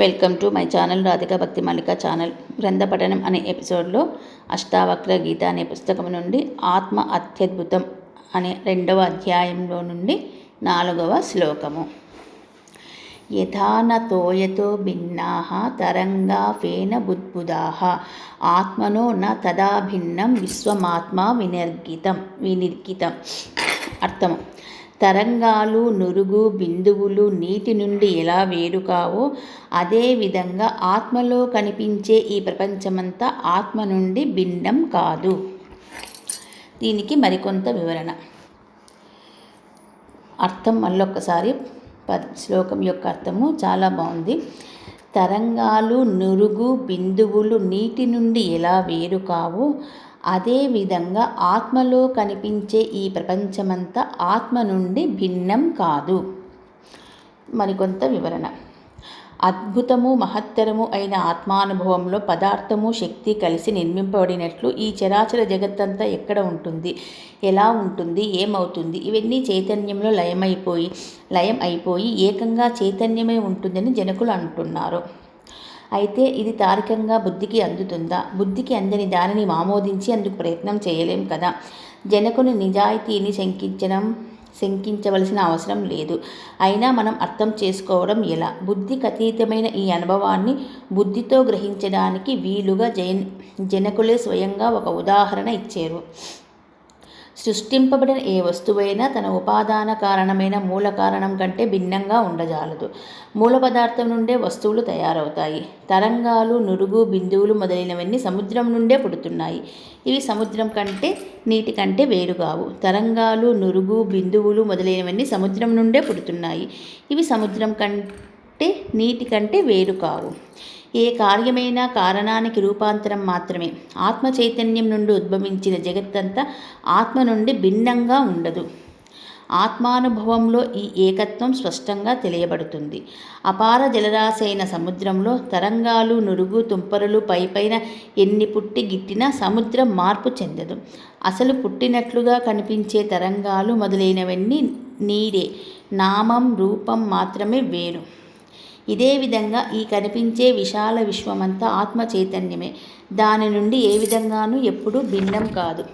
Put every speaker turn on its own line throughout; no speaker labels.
Welcome to my channel Radhika Bhakti Mallika channel. గ్రంథపఠనం అనే ఎపిసోడ్లో అష్టావక్ర గీత అనే పుస్తకం నుండి ఆత్మ అత్యద్భుతం అనే రెండవ అధ్యాయంలో నుండి నాలుగవ శ్లోకము. యథాన తోయతో భిన్నా తరంగా ఫేన బుద్బుదా ఆత్మనో న తదా భిన్నం విశ్వమాత్మ వినిర్గితం వినిర్గితం. అర్థము. తరంగాలు నురుగు బిందువులు నీటి నుండి ఎలా వేరు కావో అదేవిధంగా ఆత్మలో కనిపించే ఈ ప్రపంచమంతా ఆత్మ నుండి భిన్నం కాదు. దీనికి మరికొంత వివరణ. అర్థం మళ్ళొక్కసారి. శ్లోకం యొక్క అర్థము చాలా బాగుంది. తరంగాలు నురుగు బిందువులు నీటి నుండి ఎలా వేరు కావో అదేవిధంగా ఆత్మలో కనిపించే ఈ ప్రపంచమంతా ఆత్మ నుండి భిన్నం కాదు. మరికొంత వివరణ. అద్భుతము మహత్తరము అయిన ఆత్మానుభవంలో పదార్థము శక్తి కలిసి నిర్మింపబడినట్లు ఈ చరాచర జగత్తంతా ఎక్కడ ఉంటుంది? ఎలా ఉంటుంది? ఏమవుతుంది? ఇవన్నీ చైతన్యంలో లయమైపోయి లయం అయిపోయి ఏకంగా చైతన్యమే ఉంటుందని జనకులు అంటున్నారు. అయితే ఇది తార్కంగా బుద్ధికి అందుతుందా? బుద్ధికి అందని దానిని ఆమోదించి అందుకు ప్రయత్నం చేయలేం కదా. జనకుని నిజాయితీని శంకించడం శంకించవలసిన అవసరం లేదు. అయినా మనం అర్థం చేసుకోవడం ఎలా? బుద్ధికి అతీతమైన ఈ అనుభవాన్ని బుద్ధితో గ్రహించడానికి వీలుగా జైన్ జనకులే స్వయంగా ఒక ఉదాహరణ ఇచ్చారు. సృష్టింపబడిన ఏ వస్తువైనా తన ఉపాదాన కారణమైన మూల కారణం కంటే భిన్నంగా ఉండజాలదు. మూల పదార్థం నుండే వస్తువులు తయారవుతాయి. తరంగాలు నురుగు బిందువులు మొదలైనవన్నీ సముద్రం నుండే పుడుతున్నాయి. ఇవి సముద్రం కంటే నీటి కంటే వేరుగావు. తరంగాలు నురుగు బిందువులు మొదలైనవన్నీ సముద్రం నుండే పుడుతున్నాయి. ఇవి సముద్రం కంటే నీటి కంటే వేరు కావు ఏ కార్యమైనా కారణానికి రూపాంతరం మాత్రమే. ఆత్మ చైతన్యం నుండి ఉద్భవించిన జగత్తంతా ఆత్మ నుండి భిన్నంగా ఉండదు. ఆత్మానుభవంలో ఈ ఏకత్వం స్పష్టంగా తెలియబడుతుంది. అపార జలరాశి అయిన సముద్రంలో తరంగాలు నురుగు తుంపరులు పైపైన ఎన్ని పుట్టి గిట్టినా సముద్రం మార్పు చెందదు. అసలు పుట్టినట్లుగా కనిపించే తరంగాలు మొదలైనవన్నీ నీరే. నామం రూపం మాత్రమే వేరు. ఇదే విధంగా ఈ కనిపించే విశాల విశ్వమంతా ఆత్మ చైతన్యమే. దాని నుండి ఏ విధంగానూ ఎప్పుడూ భిన్నం కాదు.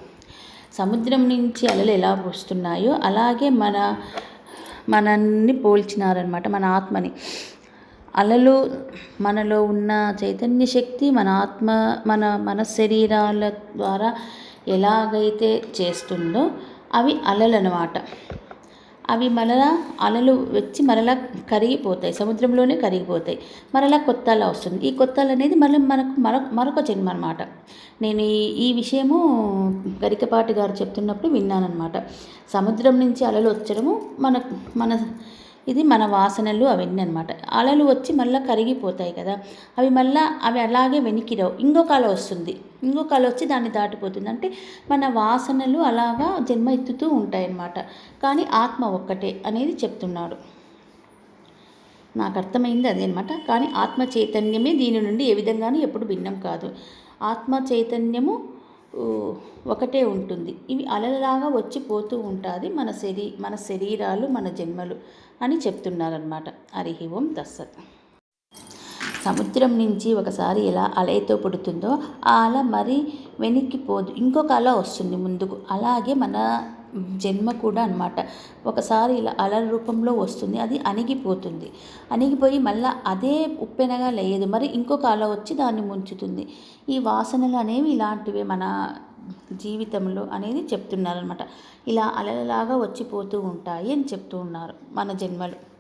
సముద్రం నుంచి అలలు ఎలా వస్తున్నాయో అలాగే మన మనల్ని పోల్చినారనమాట మన ఆత్మని. అలలు మనలో ఉన్న చైతన్య శక్తి మన ఆత్మ మన మన శరీరాల ద్వారా ఎలాగైతే చేస్తుందో అవి అలలు అనమాట అవి మరలా అలలు వచ్చి మరలా కరిగిపోతాయి సముద్రంలోనే కరిగిపోతాయి. మరలా కొత్త అల వస్తుంది. ఈ కొత్త అల అనేది మళ్ళీ మనకు మరొక మరొక జన్మ అనమాట నేను ఈ ఈ విషయము గరికపాటి గారు చెప్తున్నప్పుడు విన్నానమాట సముద్రం నుంచి అలలు వచ్చడము మన మన ఇది మన వాసనలు అవన్నీ అనమాట అలలు వచ్చి మళ్ళీ కరిగిపోతాయి కదా. అవి మళ్ళీ అవి అలాగే వెనికిరావు. ఇంకొక అల వస్తుంది. ఇంకొక అల వచ్చి దాన్ని దాటిపోతుంది. అంటే మన వాసనలు అలాగా జన్మ ఎత్తుతూ ఉంటాయన్నమాట కానీ ఆత్మ ఒక్కటే అనేది చెప్తున్నాడు. నాకు అర్థమైంది అదే అనమాట కానీ ఆత్మ చైతన్యమే దీని నుండి ఏ విధంగానూ ఎప్పుడు భిన్నం కాదు. ఆత్మ చైతన్యము ఒకటే ఉంటుంది. ఇవి అలలాగా వచ్చి పోతూ ఉంటుంది మన శరీ మన శరీరాలు మన జన్మలు అని చెప్తున్నారనమాట హరి ఓం సముద్రం నుంచి ఒకసారి ఎలా అలయతో పుడుతుందో ఆ అల మరి వెనక్కిపోదు ఇంకొక అల వస్తుంది ముందుకు. అలాగే మన జన్మ కూడా అనమాట ఒకసారి ఇలా అలల రూపంలో వస్తుంది అది అణిగిపోతుంది. అణిగిపోయి మళ్ళీ అదే ఉప్పెనగా లేదు మరి ఇంకొక అల వచ్చి దాన్ని ముంచుతుంది. ఈ వాసనలు అనేవి ఇలాంటివే మన జీవితంలో అనేది చెప్తున్నారనమాట ఇలా అలలలాగా వచ్చిపోతూ ఉంటాయి అని చెప్తూ ఉన్నారు మన జన్మలు.